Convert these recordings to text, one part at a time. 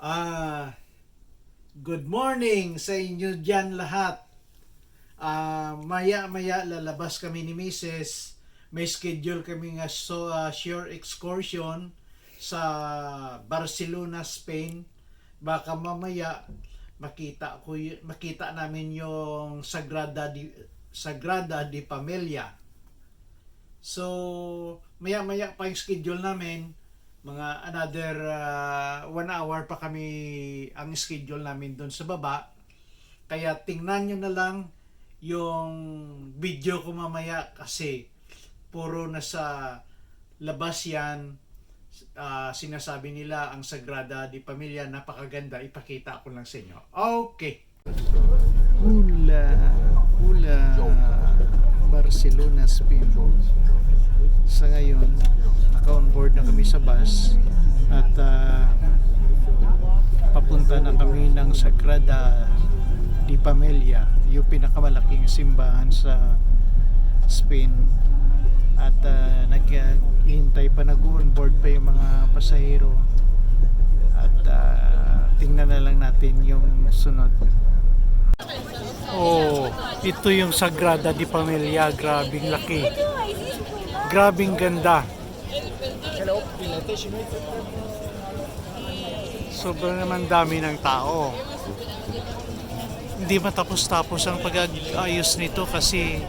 Ah, good morning sa inyo dyan lahat. Ah, maya-maya lalabas kami ni Mrs. May schedule kami nga so ah, sure excursion sa Barcelona, Spain. Baka mamaya makita ko makita namin yung Sagrada di Sagrada di Familia. So, maya-maya pa yung schedule namin. Mga another uh, one hour pa kami ang schedule namin doon sa baba. Kaya tingnan nyo na lang yung video ko mamaya kasi puro nasa labas yan. Ah, sinasabi nila ang Sagrada di Familia napakaganda. Ipakita ko lang sa inyo. Okay. Hula, hula, Barcelona, Spain. Sa ngayon, na kami sa bus at ah, papunta na kami ng Sagrada di Familia, yung pinakamalaking simbahan sa Spain. At uh, naghihintay pa, nag-on board pa yung mga pasahero. At ah, tingnan na lang natin yung sunod. Oh, ito yung Sagrada di Familia. Grabing laki. Grabing ganda. Sobrang naman dami ng tao. Hindi matapos-tapos ang pag-ayos nito kasi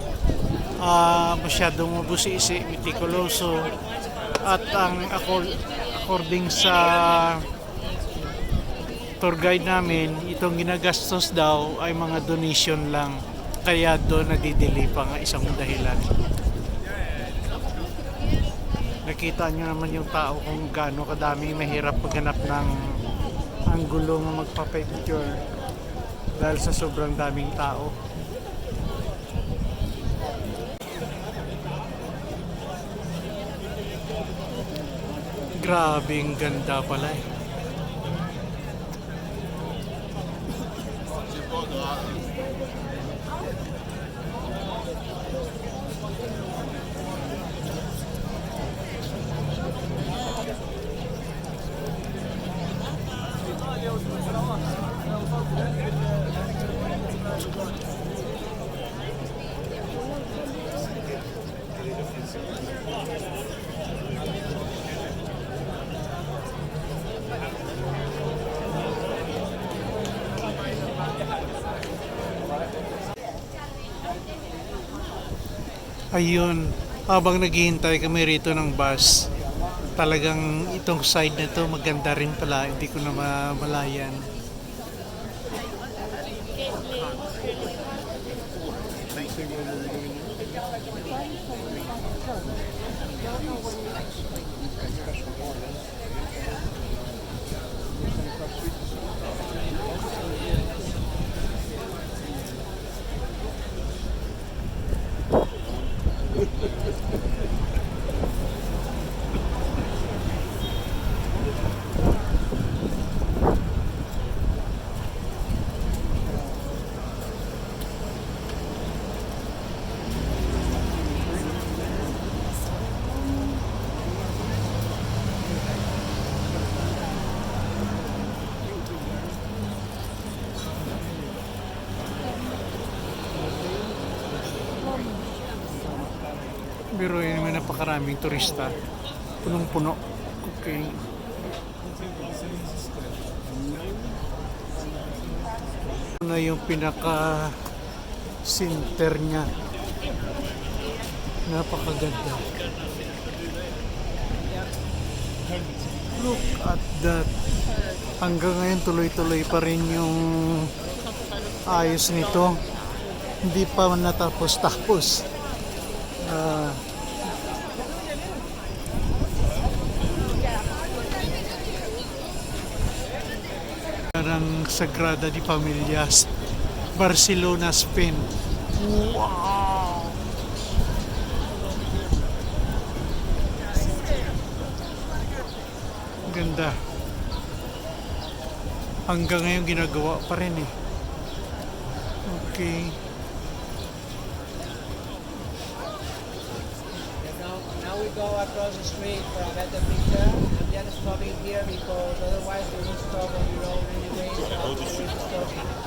ah masyadong mabusisi, mitikuloso at ang accord- according sa tour guide namin, itong ginagastos daw ay mga donation lang. Kaya doon nadidili pa nga isang dahilan. Nakita nyo naman yung tao kung gaano kadami mahirap paghanap ng anggulo na magpa-picture dahil sa sobrang daming tao. Grabing ganda pala eh. Ayun, habang naghihintay kami rito ng bus, talagang itong side na to maganda rin pala, hindi ko na mamalayan. Pero yun napakaraming turista. Punong-puno. Okay. Ito na yung pinaka center niya. Napakaganda. Look at that. Hanggang ngayon tuloy-tuloy pa rin yung ayos nito. Hindi pa natapos-tapos. Ah. Parang Sagrada di Familia, Barcelona, Spain. Wow! Ganda. Hanggang ngayon ginagawa pa rin eh. Okay. Now, we go across the street for a better picture. We are stopping here because otherwise we will stop on the road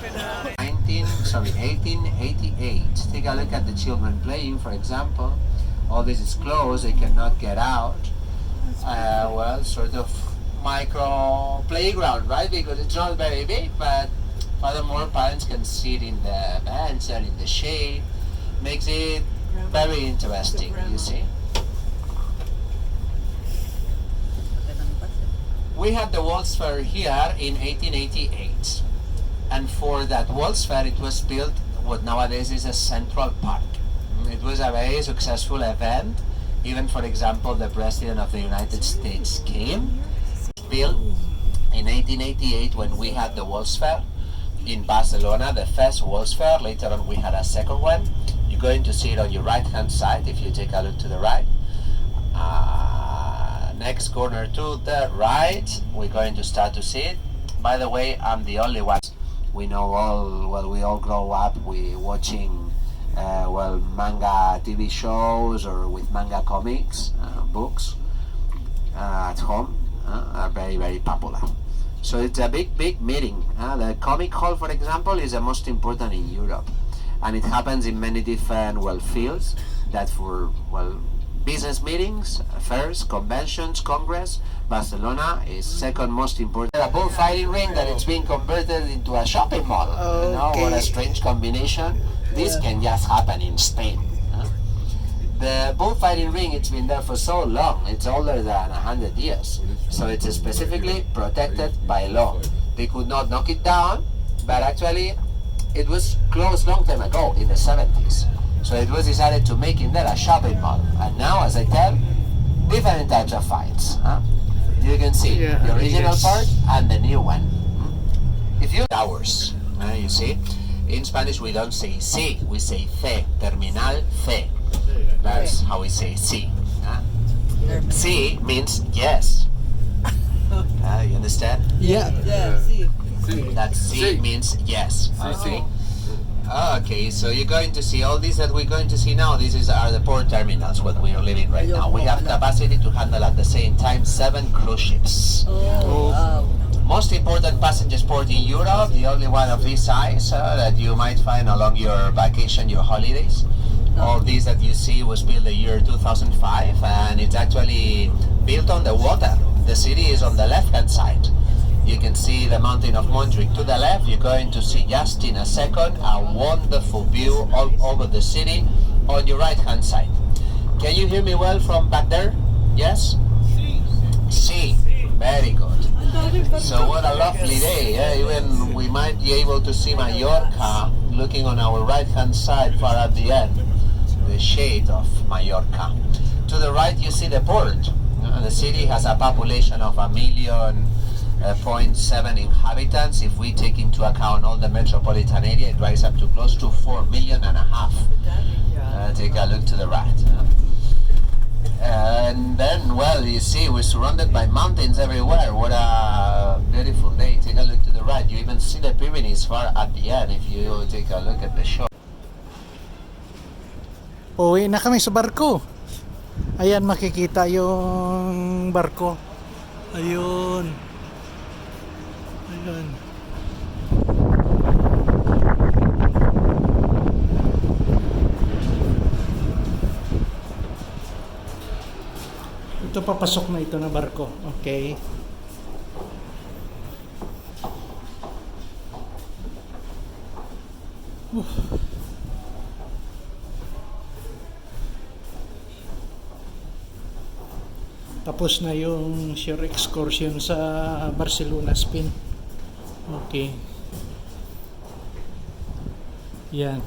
Keeping 19, sorry, 1888. Take a look at the children playing, for example. All this is closed, they cannot get out. Uh, well, sort of micro playground, right? Because it's not very big, but furthermore, parents can sit in the bench and in the shade. Makes it very interesting, you see. We had the World's Fair here in 1888. And for that World's Fair, it was built what nowadays is a Central Park. Mm, It was a very successful event. Even, for example, the President of the United States came. Built in 1888 when we had the World's Fair in Barcelona, the first World's Fair. Later on, we had a second one. You're going to see it on your right hand side if you take a look to the right. Uh, next corner to the right, we're going to start to see it. By the way, I'm the only one. We know all, well, we all grow up we watching, uh, well, manga TV shows or with manga comics, uh, books uh, at home uh, are very, very popular. So it's a big, big meeting. Uh, the Comic Hall, for example, is the most important in Europe. And it happens in many different, well, fields that for, well, business meetings, fairs, conventions, congress, Barcelona is second most important. A bullfighting ring that it's being converted into a shopping mall. You know, what a strange combination. This can just happen in Spain. huh? The bullfighting ring, it's been there for so long. It's older than 100 years. So it's specifically protected by law. They could not knock it down, but actually it was closed long time ago in the 70s. So it was decided to make in there a shopping mall. And now, as I tell, different types of fights. Huh? You can see Yeah, the original part and the new one. Hmm? If you hours, uh, you see, in Spanish we don't say sí, we say fe, terminal fe. That's how we say sí. huh? Sí means yes. Uh, you understand? Yeah. Yeah, see. That sí means yes. Okay. Okay, so you're going to see all these that we're going to see now. These is, are the port terminals what we are living right now. We have capacity to handle at the same time seven cruise ships. Most important passenger port in Europe, the only one of this size uh, that you might find along your vacation, your holidays. All these that you see was built the year 2005 and it's actually built on the water. The city is on the left hand side. You can see the mountain of Montjuic to the left. You're going to see just in a second a wonderful view all over the city on your right hand side. Can you hear me well from back there? Yes? See. Very good. So what a lovely day. eh? Even we might be able to see Mallorca looking on our right hand side far at the end. The shade of Mallorca. To the right you see the port. Uh, the city has a population of a million uh, point seven inhabitants. If we take into account all the metropolitan area, it rises up to close to four million and a half. Uh, take a look to the right. And then, well, you see, we're surrounded by mountains everywhere. What a beautiful day. Take a look to the right. You even see the Pyrenees far at the end if you take a look at the shore. Uwi na kami sa barko. Ayan, makikita yung barko. Ayun. Ayun. Ito papasok na ito na barko. Okay. Tapos na yung share excursion sa Barcelona, Spain. Okay. Yan.